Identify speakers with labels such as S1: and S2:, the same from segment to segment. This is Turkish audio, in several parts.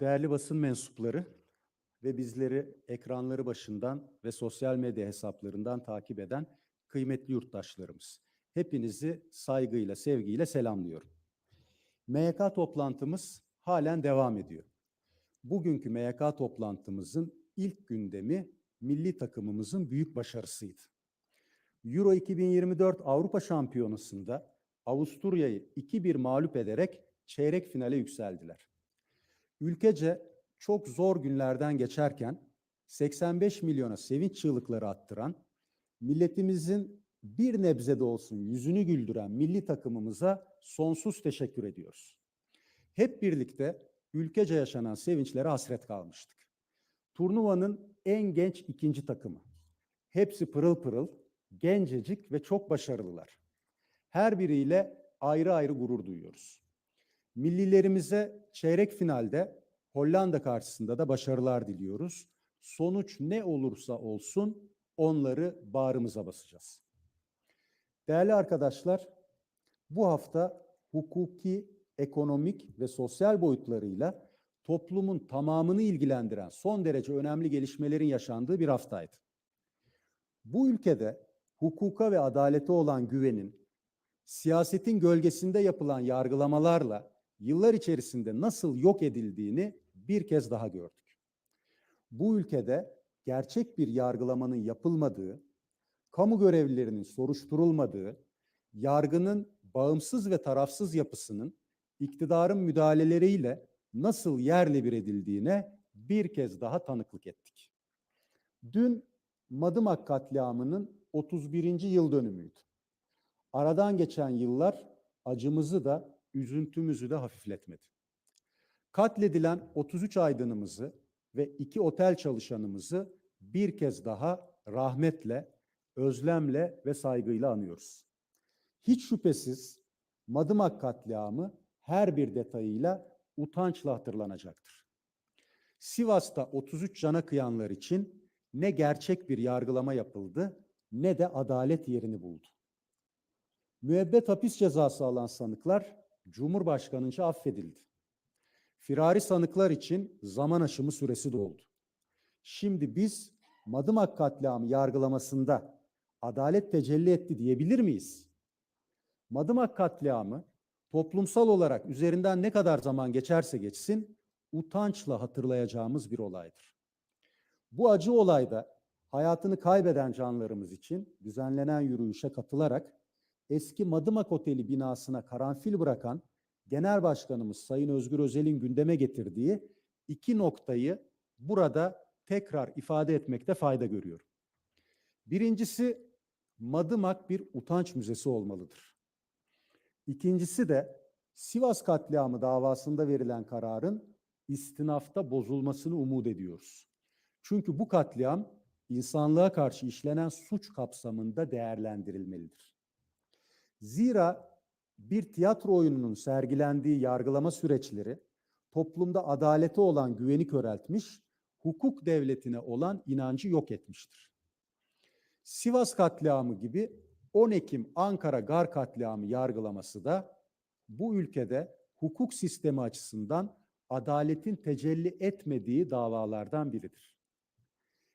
S1: Değerli basın mensupları ve bizleri ekranları başından ve sosyal medya hesaplarından takip eden kıymetli yurttaşlarımız. Hepinizi saygıyla, sevgiyle selamlıyorum. MYK toplantımız halen devam ediyor. Bugünkü MYK toplantımızın ilk gündemi milli takımımızın büyük başarısıydı. Euro 2024 Avrupa Şampiyonası'nda Avusturya'yı 2-1 mağlup ederek çeyrek finale yükseldiler. Ülkece çok zor günlerden geçerken 85 milyona sevinç çığlıkları attıran, milletimizin bir nebze de olsun yüzünü güldüren milli takımımıza sonsuz teşekkür ediyoruz. Hep birlikte ülkece yaşanan sevinçlere hasret kalmıştık. Turnuvanın en genç ikinci takımı. Hepsi pırıl pırıl, gencecik ve çok başarılılar. Her biriyle ayrı ayrı gurur duyuyoruz. Millilerimize çeyrek finalde Hollanda karşısında da başarılar diliyoruz. Sonuç ne olursa olsun onları bağrımıza basacağız. Değerli arkadaşlar, bu hafta hukuki, ekonomik ve sosyal boyutlarıyla toplumun tamamını ilgilendiren son derece önemli gelişmelerin yaşandığı bir haftaydı. Bu ülkede hukuka ve adalete olan güvenin siyasetin gölgesinde yapılan yargılamalarla yıllar içerisinde nasıl yok edildiğini bir kez daha gördük. Bu ülkede gerçek bir yargılamanın yapılmadığı, kamu görevlilerinin soruşturulmadığı, yargının bağımsız ve tarafsız yapısının iktidarın müdahaleleriyle nasıl yerle bir edildiğine bir kez daha tanıklık ettik. Dün Madımak katliamının 31. yıl dönümüydü. Aradan geçen yıllar acımızı da üzüntümüzü de hafifletmedi. Katledilen 33 aydınımızı ve iki otel çalışanımızı bir kez daha rahmetle, özlemle ve saygıyla anıyoruz. Hiç şüphesiz Madımak katliamı her bir detayıyla utançla hatırlanacaktır. Sivas'ta 33 cana kıyanlar için ne gerçek bir yargılama yapıldı ne de adalet yerini buldu. Müebbet hapis cezası alan sanıklar Cumhurbaşkanınca affedildi. Firari sanıklar için zaman aşımı süresi doldu. Şimdi biz Madımak katliamı yargılamasında adalet tecelli etti diyebilir miyiz? Madımak katliamı toplumsal olarak üzerinden ne kadar zaman geçerse geçsin utançla hatırlayacağımız bir olaydır. Bu acı olayda hayatını kaybeden canlarımız için düzenlenen yürüyüşe katılarak eski Madımak Oteli binasına karanfil bırakan Genel Başkanımız Sayın Özgür Özel'in gündeme getirdiği iki noktayı burada tekrar ifade etmekte fayda görüyorum. Birincisi Madımak bir utanç müzesi olmalıdır. İkincisi de Sivas katliamı davasında verilen kararın istinafta bozulmasını umut ediyoruz. Çünkü bu katliam insanlığa karşı işlenen suç kapsamında değerlendirilmelidir. Zira bir tiyatro oyununun sergilendiği yargılama süreçleri toplumda adalete olan güveni köreltmiş, hukuk devletine olan inancı yok etmiştir. Sivas katliamı gibi 10 Ekim Ankara Gar katliamı yargılaması da bu ülkede hukuk sistemi açısından adaletin tecelli etmediği davalardan biridir.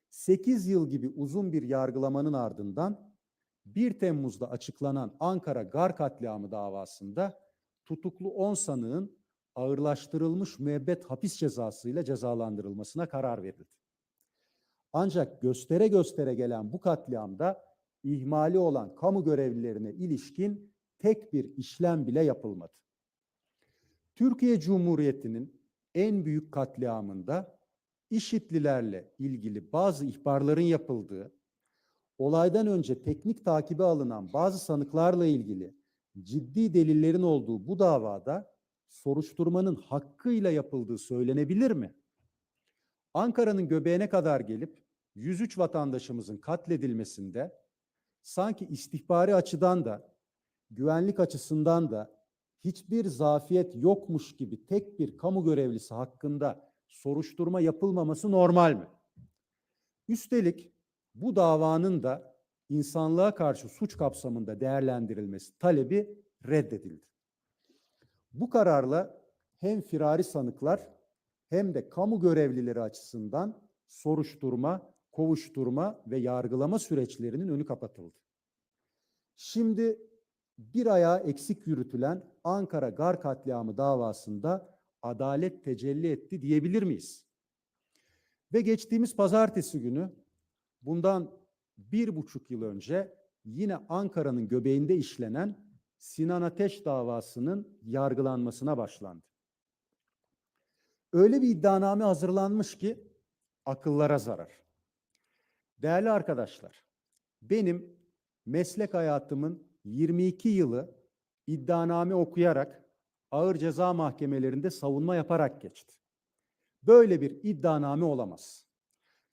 S1: 8 yıl gibi uzun bir yargılamanın ardından 1 Temmuz'da açıklanan Ankara Gar katliamı davasında tutuklu 10 sanığın ağırlaştırılmış müebbet hapis cezasıyla cezalandırılmasına karar verildi. Ancak göstere göstere gelen bu katliamda ihmali olan kamu görevlilerine ilişkin tek bir işlem bile yapılmadı. Türkiye Cumhuriyeti'nin en büyük katliamında IŞİD'lilerle ilgili bazı ihbarların yapıldığı, olaydan önce teknik takibe alınan bazı sanıklarla ilgili ciddi delillerin olduğu bu davada soruşturmanın hakkıyla yapıldığı söylenebilir mi? Ankara'nın göbeğine kadar gelip 103 vatandaşımızın katledilmesinde sanki istihbari açıdan da güvenlik açısından da hiçbir zafiyet yokmuş gibi tek bir kamu görevlisi hakkında soruşturma yapılmaması normal mi? Üstelik bu davanın da insanlığa karşı suç kapsamında değerlendirilmesi talebi reddedildi. Bu kararla hem firari sanıklar hem de kamu görevlileri açısından soruşturma, kovuşturma ve yargılama süreçlerinin önü kapatıldı. Şimdi bir ayağı eksik yürütülen Ankara Gar katliamı davasında adalet tecelli etti diyebilir miyiz? Ve geçtiğimiz pazartesi günü bundan bir buçuk yıl önce yine Ankara'nın göbeğinde işlenen Sinan Ateş davasının yargılanmasına başlandı. Öyle bir iddianame hazırlanmış ki akıllara zarar. Değerli arkadaşlar, benim meslek hayatımın 22 yılı iddianame okuyarak ağır ceza mahkemelerinde savunma yaparak geçti. Böyle bir iddianame olamaz.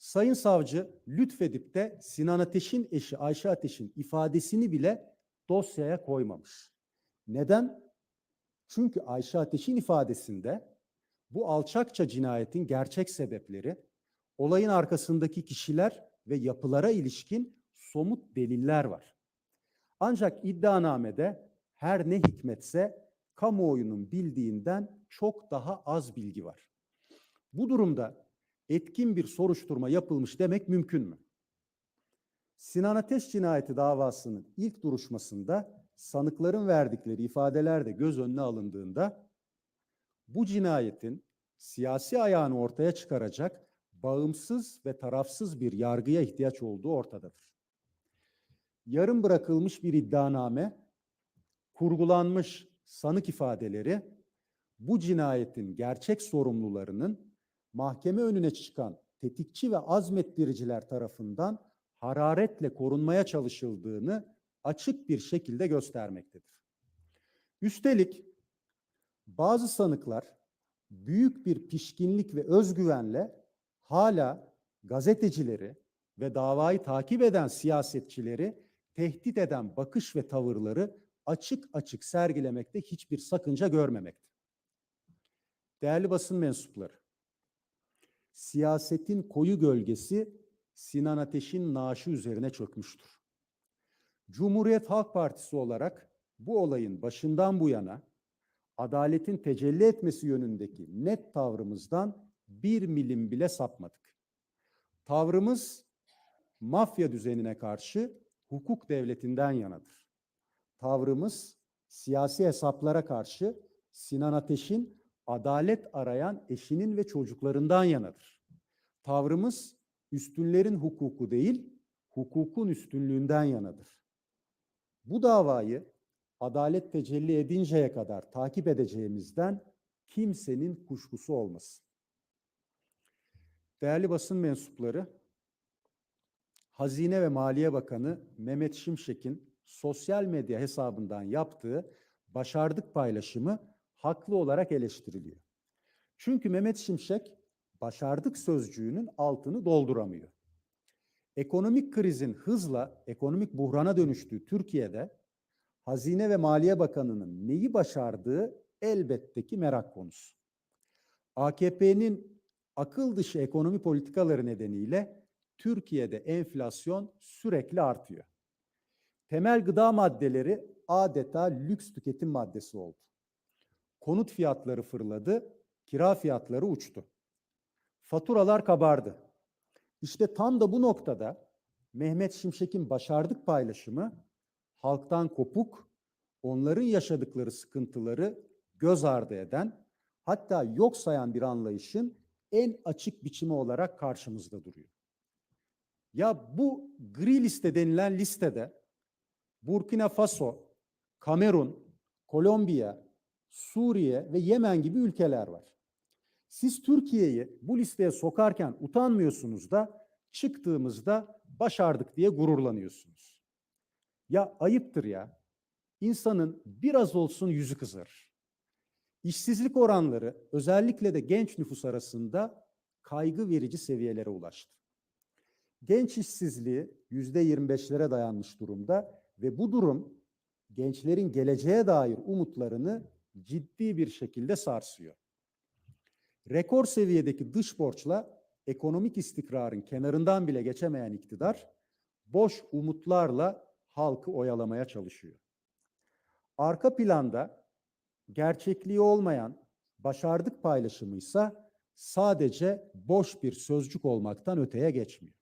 S1: Sayın savcı lütfedip de Sinan Ateş'in eşi Ayşe Ateş'in ifadesini bile dosyaya koymamış. Neden? Çünkü Ayşe Ateş'in ifadesinde bu alçakça cinayetin gerçek sebepleri, olayın arkasındaki kişiler ve yapılara ilişkin somut deliller var. Ancak iddianamede her ne hikmetse kamuoyunun bildiğinden çok daha az bilgi var. Bu durumda etkin bir soruşturma yapılmış demek mümkün mü? Sinan Ateş cinayeti davasının ilk duruşmasında sanıkların verdikleri ifadeler de göz önüne alındığında bu cinayetin siyasi ayağını ortaya çıkaracak bağımsız ve tarafsız bir yargıya ihtiyaç olduğu ortadadır. Yarım bırakılmış bir iddianame, kurgulanmış sanık ifadeleri bu cinayetin gerçek sorumlularının mahkeme önüne çıkan tetikçi ve azmettiriciler tarafından hararetle korunmaya çalışıldığını açık bir şekilde göstermektedir. Üstelik bazı sanıklar büyük bir pişkinlik ve özgüvenle hala gazetecileri ve davayı takip eden siyasetçileri tehdit eden bakış ve tavırları açık açık sergilemekte hiçbir sakınca görmemekte. Değerli basın mensupları, siyasetin koyu gölgesi Sinan Ateş'in naaşı üzerine çökmüştür. Cumhuriyet Halk Partisi olarak bu olayın başından bu yana adaletin tecelli etmesi yönündeki net tavrımızdan bir milim bile sapmadık. Tavrımız mafya düzenine karşı hukuk devletinden yanadır. Tavrımız siyasi hesaplara karşı Sinan Ateş'in adalet arayan eşinin ve çocuklarından yanadır. Tavrımız üstünlerin hukuku değil, hukukun üstünlüğünden yanadır. Bu davayı adalet tecelli edinceye kadar takip edeceğimizden kimsenin kuşkusu olmasın. Değerli basın mensupları, Hazine ve Maliye Bakanı Mehmet Şimşek'in sosyal medya hesabından yaptığı başardık paylaşımı haklı olarak eleştiriliyor. Çünkü Mehmet Şimşek başardık sözcüğünün altını dolduramıyor. Ekonomik krizin hızla ekonomik buhrana dönüştüğü Türkiye'de Hazine ve Maliye Bakanı'nın neyi başardığı elbette ki merak konusu. AKP'nin akıl dışı ekonomi politikaları nedeniyle Türkiye'de enflasyon sürekli artıyor. Temel gıda maddeleri adeta lüks tüketim maddesi oldu. Konut fiyatları fırladı, kira fiyatları uçtu. Faturalar kabardı. İşte tam da bu noktada Mehmet Şimşek'in başardık paylaşımı halktan kopuk, onların yaşadıkları sıkıntıları göz ardı eden, hatta yok sayan bir anlayışın en açık biçimi olarak karşımızda duruyor. Ya bu gri liste denilen listede Burkina Faso, Kamerun, Kolombiya, Suriye ve Yemen gibi ülkeler var. Siz Türkiye'yi bu listeye sokarken utanmıyorsunuz da çıktığımızda başardık diye gururlanıyorsunuz. Ya ayıptır ya. İnsanın biraz olsun yüzü kızarır. İşsizlik oranları özellikle de genç nüfus arasında kaygı verici seviyelere ulaştı. Genç işsizliği yüzde 25'lere dayanmış durumda ve bu durum gençlerin geleceğe dair umutlarını ciddi bir şekilde sarsıyor. Rekor seviyedeki dış borçla ekonomik istikrarın kenarından bile geçemeyen iktidar boş umutlarla halkı oyalamaya çalışıyor. Arka planda gerçekliği olmayan başardık paylaşımıysa sadece boş bir sözcük olmaktan öteye geçmiyor.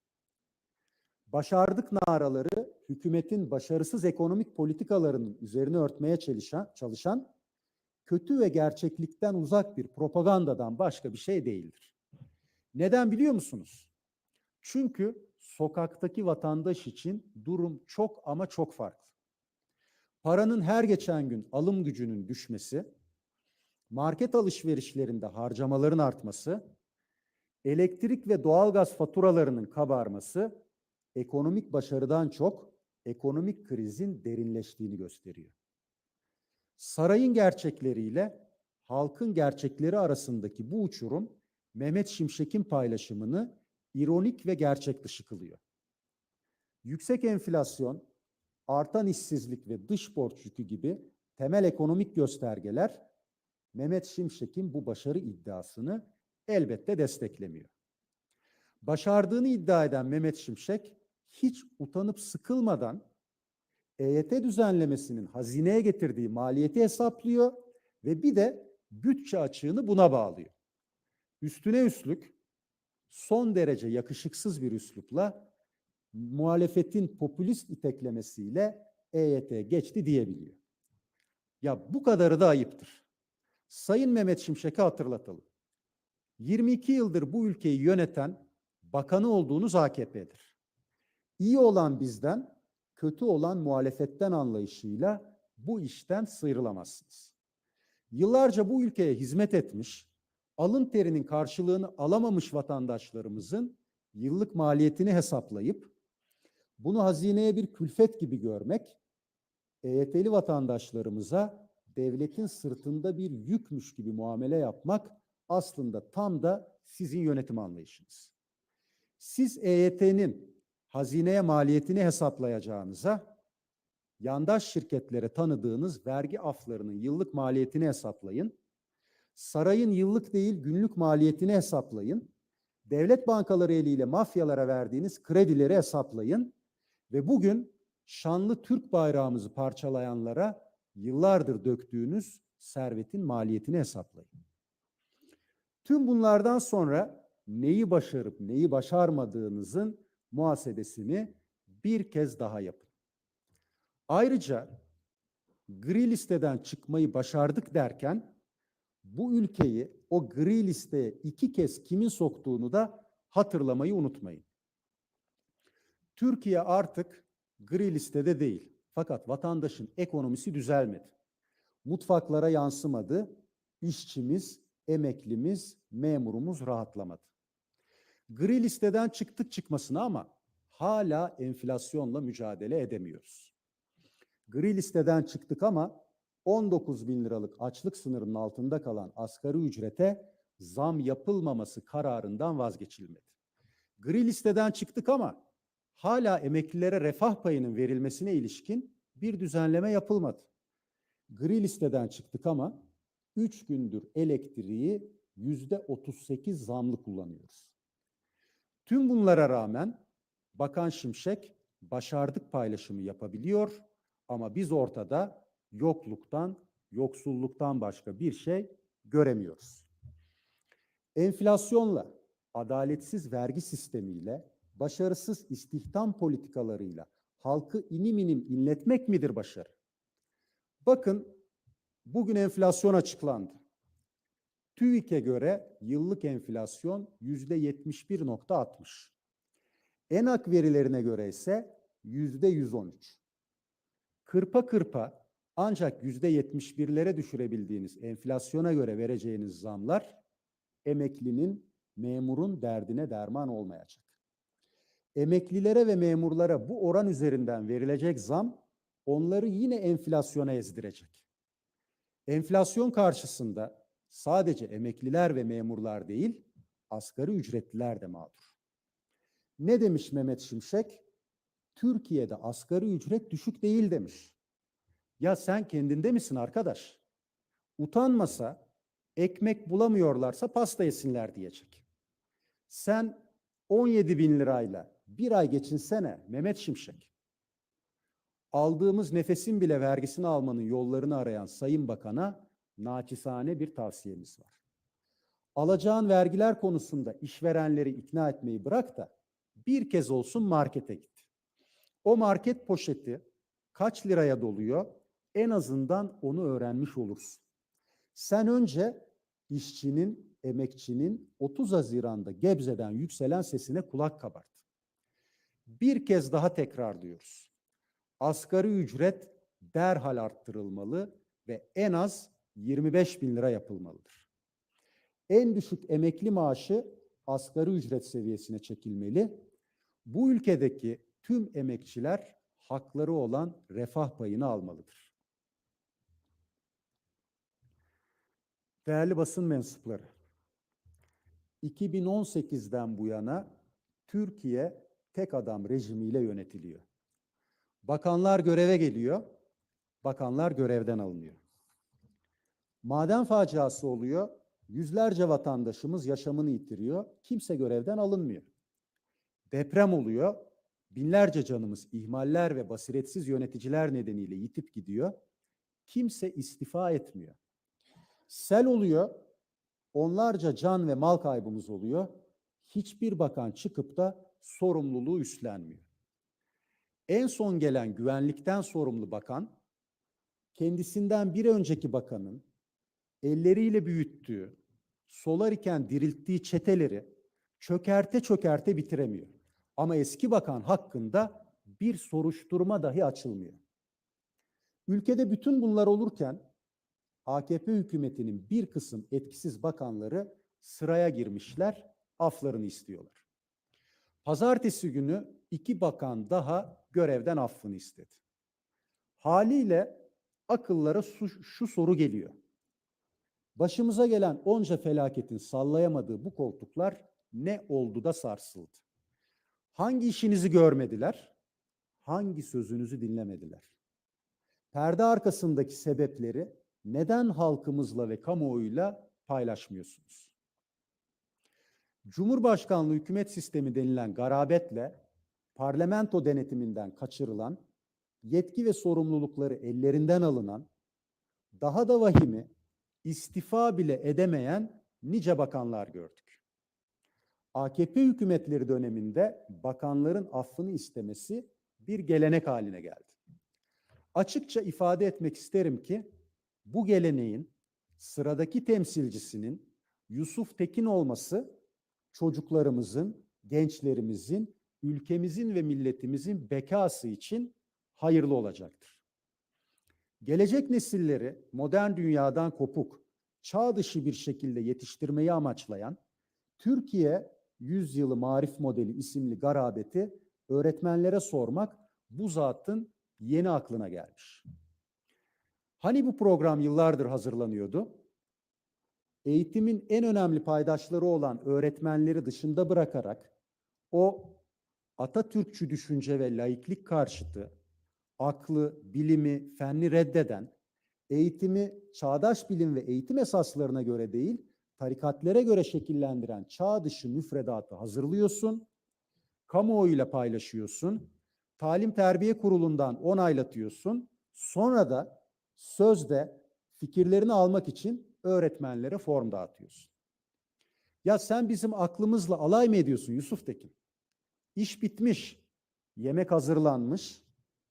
S1: Başardık naraları hükümetin başarısız ekonomik politikalarının üzerine örtmeye çalışan, çalışan kötü ve gerçeklikten uzak bir propagandadan başka bir şey değildir. Neden biliyor musunuz? Çünkü sokaktaki vatandaş için durum çok ama çok farklı. Paranın her geçen gün alım gücünün düşmesi, market alışverişlerinde harcamaların artması, elektrik ve doğalgaz faturalarının kabarması ekonomik başarıdan çok ekonomik krizin derinleştiğini gösteriyor. Sarayın gerçekleriyle halkın gerçekleri arasındaki bu uçurum Mehmet Şimşek'in paylaşımını ironik ve gerçek dışı kılıyor. Yüksek enflasyon, artan işsizlik ve dış borç yükü gibi temel ekonomik göstergeler Mehmet Şimşek'in bu başarı iddiasını elbette desteklemiyor. Başardığını iddia eden Mehmet Şimşek hiç utanıp sıkılmadan EYT düzenlemesinin hazineye getirdiği maliyeti hesaplıyor ve bir de bütçe açığını buna bağlıyor. Üstüne üstlük son derece yakışıksız bir üslupla muhalefetin popülist iteklemesiyle EYT geçti diyebiliyor. Ya bu kadarı da ayıptır. Sayın Mehmet Şimşek'e hatırlatalım. 22 yıldır bu ülkeyi yöneten bakanı olduğunuz AKP'dir. İyi olan bizden, kötü olan muhalefetten anlayışıyla bu işten sıyrılamazsınız. Yıllarca bu ülkeye hizmet etmiş, alın terinin karşılığını alamamış vatandaşlarımızın yıllık maliyetini hesaplayıp bunu hazineye bir külfet gibi görmek, EYT'li vatandaşlarımıza devletin sırtında bir yükmüş gibi muamele yapmak aslında tam da sizin yönetim anlayışınız. Siz EYT'nin hazineye maliyetini hesaplayacağınıza yandaş şirketlere tanıdığınız vergi aflarının yıllık maliyetini hesaplayın. Sarayın yıllık değil günlük maliyetini hesaplayın. Devlet bankaları eliyle mafyalara verdiğiniz kredileri hesaplayın ve bugün şanlı Türk bayrağımızı parçalayanlara yıllardır döktüğünüz servetin maliyetini hesaplayın. Tüm bunlardan sonra neyi başarıp neyi başarmadığınızın muhasebesini bir kez daha yapın. Ayrıca gri listeden çıkmayı başardık derken bu ülkeyi o gri listeye iki kez kimin soktuğunu da hatırlamayı unutmayın. Türkiye artık gri listede değil. Fakat vatandaşın ekonomisi düzelmedi. Mutfaklara yansımadı. İşçimiz, emeklimiz, memurumuz rahatlamadı. Gri listeden çıktık çıkmasına ama hala enflasyonla mücadele edemiyoruz. Gri listeden çıktık ama 19 bin liralık açlık sınırının altında kalan asgari ücrete zam yapılmaması kararından vazgeçilmedi. Gri listeden çıktık ama hala emeklilere refah payının verilmesine ilişkin bir düzenleme yapılmadı. Gri listeden çıktık ama 3 gündür elektriği yüzde 38 zamlı kullanıyoruz. Tüm bunlara rağmen Bakan Şimşek başardık paylaşımı yapabiliyor ama biz ortada yokluktan, yoksulluktan başka bir şey göremiyoruz. Enflasyonla, adaletsiz vergi sistemiyle, başarısız istihdam politikalarıyla halkı inim inim inletmek midir başarı? Bakın bugün enflasyon açıklandı. TÜİK'e göre yıllık enflasyon yüzde 71.60. ENAK verilerine göre ise yüzde 113. Kırpa kırpa ancak yüzde 71'lere düşürebildiğiniz enflasyona göre vereceğiniz zamlar emeklinin, memurun derdine derman olmayacak. Emeklilere ve memurlara bu oran üzerinden verilecek zam onları yine enflasyona ezdirecek. Enflasyon karşısında sadece emekliler ve memurlar değil, asgari ücretliler de mağdur. Ne demiş Mehmet Şimşek? Türkiye'de asgari ücret düşük değil demiş. Ya sen kendinde misin arkadaş? Utanmasa, ekmek bulamıyorlarsa pasta yesinler diyecek. Sen 17 bin lirayla bir ay geçinsene Mehmet Şimşek. Aldığımız nefesin bile vergisini almanın yollarını arayan Sayın Bakan'a naçizane bir tavsiyemiz var. alacağın vergiler konusunda işverenleri ikna etmeyi bırak da bir kez olsun markete git. O market poşeti kaç liraya doluyor? En azından onu öğrenmiş olursun. Sen önce işçinin, emekçinin 30 Haziran'da Gebze'den yükselen sesine kulak kabart. Bir kez daha tekrarlıyoruz. Asgari ücret derhal arttırılmalı ve en az 25 bin lira yapılmalıdır. En düşük emekli maaşı asgari ücret seviyesine çekilmeli. Bu ülkedeki tüm emekçiler hakları olan refah payını almalıdır. Değerli basın mensupları, 2018'den bu yana Türkiye tek adam rejimiyle yönetiliyor. Bakanlar göreve geliyor, bakanlar görevden alınıyor. Maden faciası oluyor, yüzlerce vatandaşımız yaşamını yitiriyor, kimse görevden alınmıyor. Deprem oluyor, binlerce canımız ihmaller ve basiretsiz yöneticiler nedeniyle yitip gidiyor, kimse istifa etmiyor. Sel oluyor, onlarca can ve mal kaybımız oluyor, hiçbir bakan çıkıp da sorumluluğu üstlenmiyor. En son gelen güvenlikten sorumlu bakan, kendisinden bir önceki bakanın elleriyle büyüttüğü, solar iken dirilttiği çeteleri çökerte çökerte bitiremiyor. Ama eski bakan hakkında bir soruşturma dahi açılmıyor. Ülkede bütün bunlar olurken AKP hükümetinin bir kısım etkisiz bakanları sıraya girmişler, aflarını istiyorlar. Pazartesi günü iki bakan daha görevden affını istedi. Haliyle akıllara şu, şu soru geliyor. Başımıza gelen onca felaketin sallayamadığı bu koltuklar ne oldu da sarsıldı? Hangi işinizi görmediler? Hangi sözünüzü dinlemediler? Perde arkasındaki sebepleri neden halkımızla ve kamuoyuyla paylaşmıyorsunuz? Cumhurbaşkanlığı hükümet sistemi denilen garabetle parlamento denetiminden kaçırılan, yetki ve sorumlulukları ellerinden alınan, daha da vahimi istifa bile edemeyen nice bakanlar gördük. AKP hükümetleri döneminde bakanların affını istemesi bir gelenek haline geldi. Açıkça ifade etmek isterim ki bu geleneğin sıradaki temsilcisinin Yusuf Tekin olması çocuklarımızın, gençlerimizin, ülkemizin ve milletimizin bekası için hayırlı olacaktır. Gelecek nesilleri modern dünyadan kopuk, çağ dışı bir şekilde yetiştirmeyi amaçlayan Türkiye Yüzyılı Marif Modeli isimli garabeti öğretmenlere sormak bu zatın yeni aklına gelmiş. Hani bu program yıllardır hazırlanıyordu? Eğitimin en önemli paydaşları olan öğretmenleri dışında bırakarak o Atatürkçü düşünce ve laiklik karşıtı, aklı, bilimi, fenli reddeden, eğitimi çağdaş bilim ve eğitim esaslarına göre değil, tarikatlere göre şekillendiren çağ dışı müfredatı hazırlıyorsun, kamuoyuyla paylaşıyorsun, talim terbiye kurulundan onaylatıyorsun, sonra da sözde fikirlerini almak için öğretmenlere form dağıtıyorsun. Ya sen bizim aklımızla alay mı ediyorsun Yusuf Tekin? İş bitmiş, yemek hazırlanmış,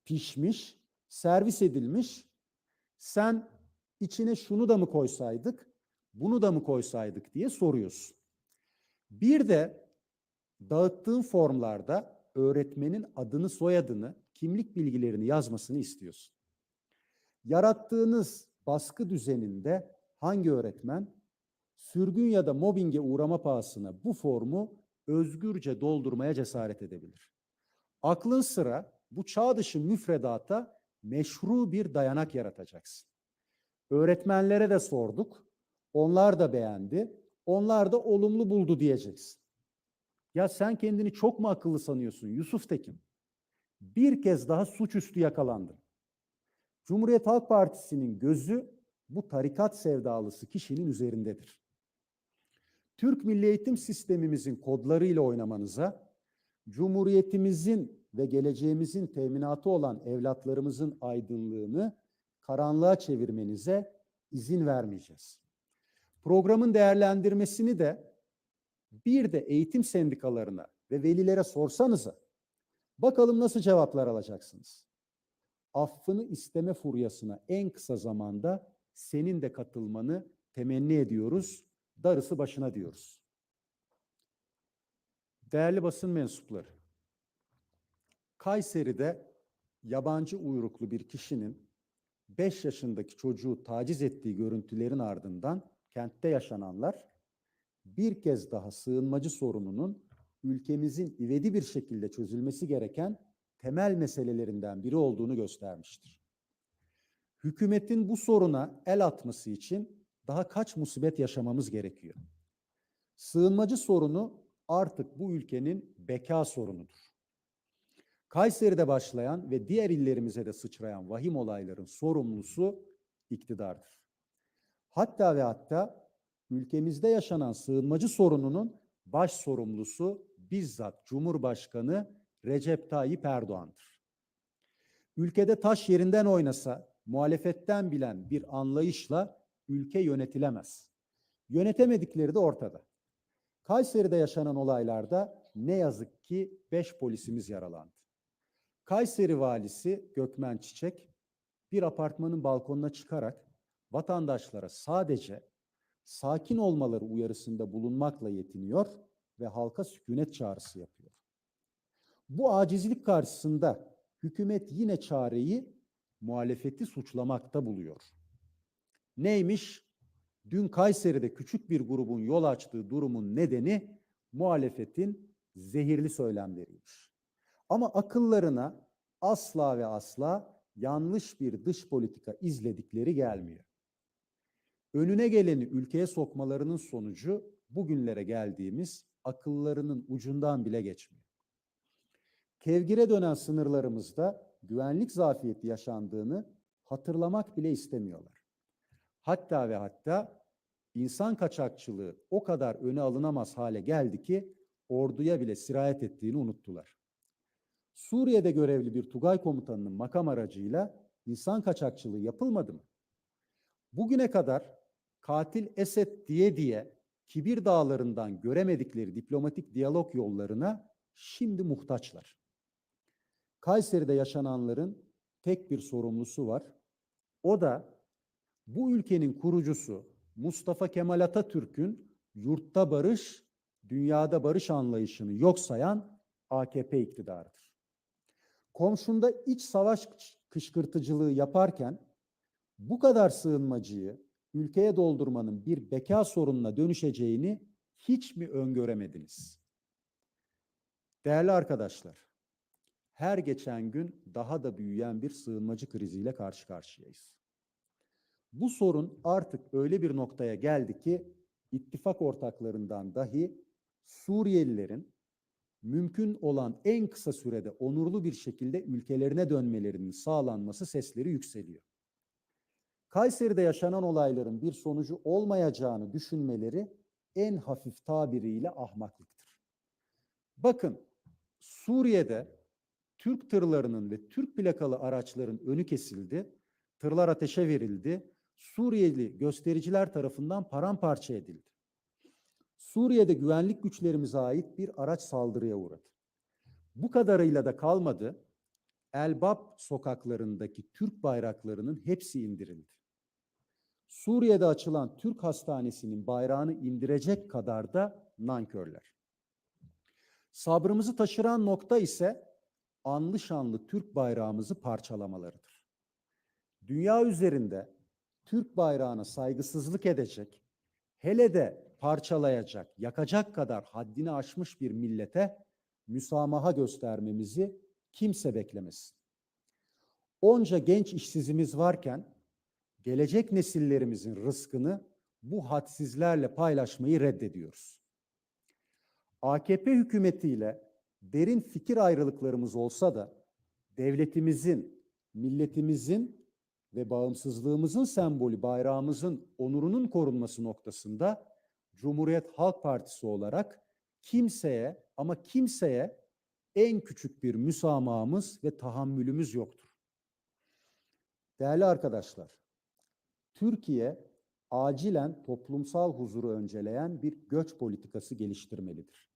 S1: pişmiş, servis edilmiş. Sen içine şunu da mı koysaydık, bunu da mı koysaydık diye soruyorsun. Bir de dağıttığın formlarda öğretmenin adını, soyadını, kimlik bilgilerini yazmasını istiyorsun. Yarattığınız baskı düzeninde hangi öğretmen sürgün ya da mobbinge uğrama pahasına bu formu özgürce doldurmaya cesaret edebilir? Aklın sıra bu çağ dışı müfredata meşru bir dayanak yaratacaksın. Öğretmenlere de sorduk. Onlar da beğendi. Onlar da olumlu buldu diyeceksin. Ya sen kendini çok mu akıllı sanıyorsun Yusuf Tekin? Bir kez daha suçüstü yakalandın. Cumhuriyet Halk Partisi'nin gözü bu tarikat sevdalısı kişinin üzerindedir. Türk Milli Eğitim Sistemimizin kodlarıyla oynamanıza, Cumhuriyetimizin ve geleceğimizin teminatı olan evlatlarımızın aydınlığını karanlığa çevirmenize izin vermeyeceğiz. Programın değerlendirmesini de bir de eğitim sendikalarına ve velilere sorsanıza bakalım nasıl cevaplar alacaksınız. Affını isteme furyasına en kısa zamanda senin de katılmanı temenni ediyoruz. Darısı başına diyoruz. Değerli basın mensupları, Kayseri'de yabancı uyruklu bir kişinin 5 yaşındaki çocuğu taciz ettiği görüntülerin ardından kentte yaşananlar bir kez daha sığınmacı sorununun ülkemizin ivedi bir şekilde çözülmesi gereken temel meselelerinden biri olduğunu göstermiştir. Hükümetin bu soruna el atması için daha kaç musibet yaşamamız gerekiyor? Sığınmacı sorunu artık bu ülkenin beka sorunudur. Kayseri'de başlayan ve diğer illerimize de sıçrayan vahim olayların sorumlusu iktidardır. Hatta ve hatta ülkemizde yaşanan sığınmacı sorununun baş sorumlusu bizzat Cumhurbaşkanı Recep Tayyip Erdoğan'dır. Ülkede taş yerinden oynasa muhalefetten bilen bir anlayışla ülke yönetilemez. Yönetemedikleri de ortada. Kayseri'de yaşanan olaylarda ne yazık ki beş polisimiz yaralandı. Kayseri valisi Gökmen Çiçek bir apartmanın balkonuna çıkarak vatandaşlara sadece sakin olmaları uyarısında bulunmakla yetiniyor ve halka sükunet çağrısı yapıyor. Bu acizlik karşısında hükümet yine çareyi muhalefeti suçlamakta buluyor. Neymiş? Dün Kayseri'de küçük bir grubun yol açtığı durumun nedeni muhalefetin zehirli söylemleriymiş. Ama akıllarına asla ve asla yanlış bir dış politika izledikleri gelmiyor. Önüne geleni ülkeye sokmalarının sonucu bugünlere geldiğimiz akıllarının ucundan bile geçmiyor. Kevgire dönen sınırlarımızda güvenlik zafiyeti yaşandığını hatırlamak bile istemiyorlar. Hatta ve hatta insan kaçakçılığı o kadar öne alınamaz hale geldi ki orduya bile sirayet ettiğini unuttular. Suriye'de görevli bir Tugay komutanının makam aracıyla insan kaçakçılığı yapılmadı mı? Bugüne kadar katil Esed diye diye kibir dağlarından göremedikleri diplomatik diyalog yollarına şimdi muhtaçlar. Kayseri'de yaşananların tek bir sorumlusu var. O da bu ülkenin kurucusu Mustafa Kemal Atatürk'ün yurtta barış, dünyada barış anlayışını yok sayan AKP iktidarıdır. Komşunda iç savaş kışkırtıcılığı yaparken bu kadar sığınmacıyı ülkeye doldurmanın bir beka sorununa dönüşeceğini hiç mi öngöremediniz? Değerli arkadaşlar, her geçen gün daha da büyüyen bir sığınmacı kriziyle karşı karşıyayız. Bu sorun artık öyle bir noktaya geldi ki ittifak ortaklarından dahi Suriyelilerin mümkün olan en kısa sürede onurlu bir şekilde ülkelerine dönmelerinin sağlanması sesleri yükseliyor. Kayseri'de yaşanan olayların bir sonucu olmayacağını düşünmeleri en hafif tabiriyle ahmaklıktır. Bakın Suriye'de Türk tırlarının ve Türk plakalı araçların önü kesildi, tırlar ateşe verildi, Suriyeli göstericiler tarafından paramparça edildi. Suriye'de güvenlik güçlerimize ait bir araç saldırıya uğradı. Bu kadarıyla da kalmadı. Elbap sokaklarındaki Türk bayraklarının hepsi indirildi. Suriye'de açılan Türk hastanesinin bayrağını indirecek kadar da nankörler. Sabrımızı taşıran nokta ise anlı şanlı Türk bayrağımızı parçalamalarıdır. Dünya üzerinde Türk bayrağına saygısızlık edecek, hele de parçalayacak, yakacak kadar haddini aşmış bir millete müsamaha göstermemizi kimse beklemesin. Onca genç işsizimiz varken gelecek nesillerimizin rızkını bu hadsizlerle paylaşmayı reddediyoruz. AKP hükümetiyle derin fikir ayrılıklarımız olsa da devletimizin, milletimizin ve bağımsızlığımızın sembolü bayrağımızın onurunun korunması noktasında Cumhuriyet Halk Partisi olarak kimseye ama kimseye en küçük bir müsamahımız ve tahammülümüz yoktur. Değerli arkadaşlar, Türkiye acilen toplumsal huzuru önceleyen bir göç politikası geliştirmelidir.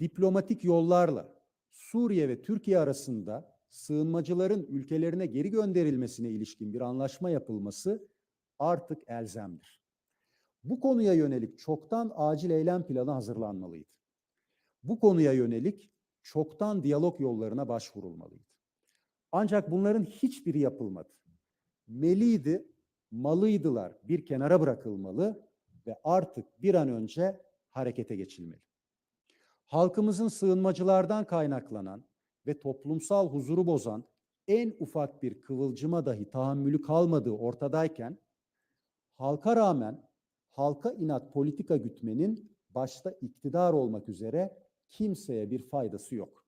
S1: Diplomatik yollarla Suriye ve Türkiye arasında sığınmacıların ülkelerine geri gönderilmesine ilişkin bir anlaşma yapılması artık elzemdir. Bu konuya yönelik çoktan acil eylem planı hazırlanmalıydı. Bu konuya yönelik çoktan diyalog yollarına başvurulmalıydı. Ancak bunların hiçbiri yapılmadı. Meliydi, malıydılar bir kenara bırakılmalı ve artık bir an önce harekete geçilmeli. Halkımızın sığınmacılardan kaynaklanan ve toplumsal huzuru bozan en ufak bir kıvılcıma dahi tahammülü kalmadığı ortadayken halka rağmen halka inat politika gütmenin başta iktidar olmak üzere kimseye bir faydası yok.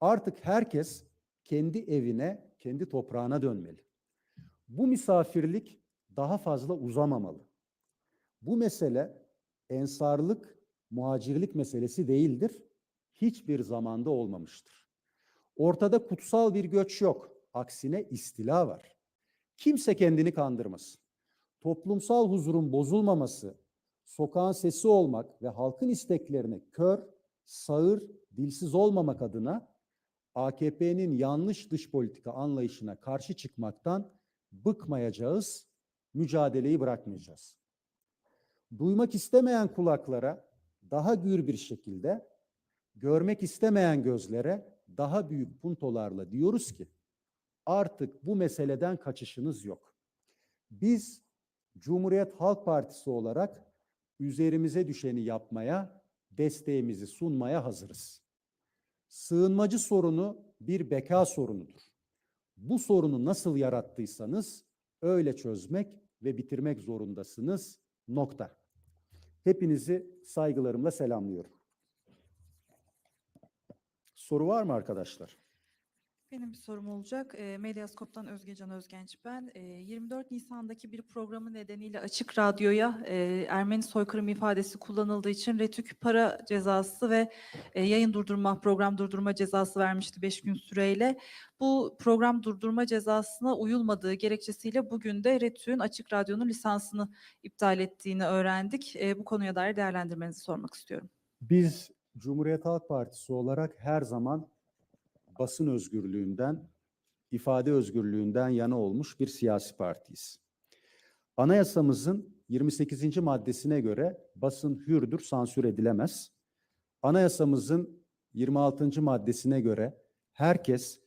S1: Artık herkes kendi evine, kendi toprağına dönmeli. Bu misafirlik daha fazla uzamamalı. Bu mesele ensarlık, muhacirlik meselesi değildir. Hiçbir zamanda olmamıştır. Ortada kutsal bir göç yok. Aksine istila var. Kimse kendini kandırmasın. Toplumsal huzurun bozulmaması, sokağın sesi olmak ve halkın isteklerine kör, sağır, dilsiz olmamak adına AKP'nin yanlış dış politika anlayışına karşı çıkmaktan bıkmayacağız, mücadeleyi bırakmayacağız. Duymak istemeyen kulaklara daha gür bir şekilde, görmek istemeyen gözlere daha büyük puntolarla diyoruz ki artık bu meseleden kaçışınız yok. Biz Cumhuriyet Halk Partisi olarak üzerimize düşeni yapmaya, desteğimizi sunmaya hazırız. Sığınmacı sorunu bir beka sorunudur. Bu sorunu nasıl yarattıysanız öyle çözmek ve bitirmek zorundasınız. Nokta. Hepinizi saygılarımla selamlıyorum. Soru var mı arkadaşlar?
S2: Benim bir sorum olacak. E, Medyaskop'tan Özgecan Özgenç ben. E, 24 Nisan'daki bir programı nedeniyle Açık Radyo'ya e, Ermeni soykırım ifadesi kullanıldığı için retük para cezası ve e, yayın durdurma, program durdurma cezası vermişti 5 gün süreyle. Bu program durdurma cezasına uyulmadığı gerekçesiyle bugün de Retük'ün Açık Radyo'nun lisansını iptal ettiğini öğrendik. E, bu konuya dair değerlendirmenizi sormak istiyorum.
S1: Biz Cumhuriyet Halk Partisi olarak her zaman basın özgürlüğünden, ifade özgürlüğünden yana olmuş bir siyasi partiyiz. Anayasamızın 28. maddesine göre basın hürdür, sansür edilemez. Anayasamızın 26. maddesine göre herkes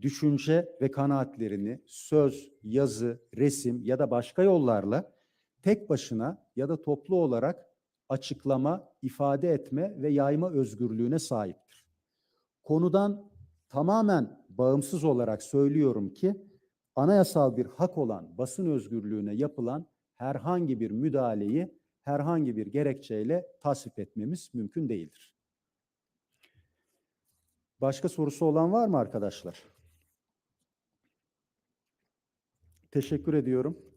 S1: düşünce ve kanaatlerini söz, yazı, resim ya da başka yollarla tek başına ya da toplu olarak açıklama, ifade etme ve yayma özgürlüğüne sahiptir. Konudan tamamen bağımsız olarak söylüyorum ki anayasal bir hak olan basın özgürlüğüne yapılan herhangi bir müdahaleyi herhangi bir gerekçeyle tasvip etmemiz mümkün değildir. Başka sorusu olan var mı arkadaşlar? Teşekkür ediyorum.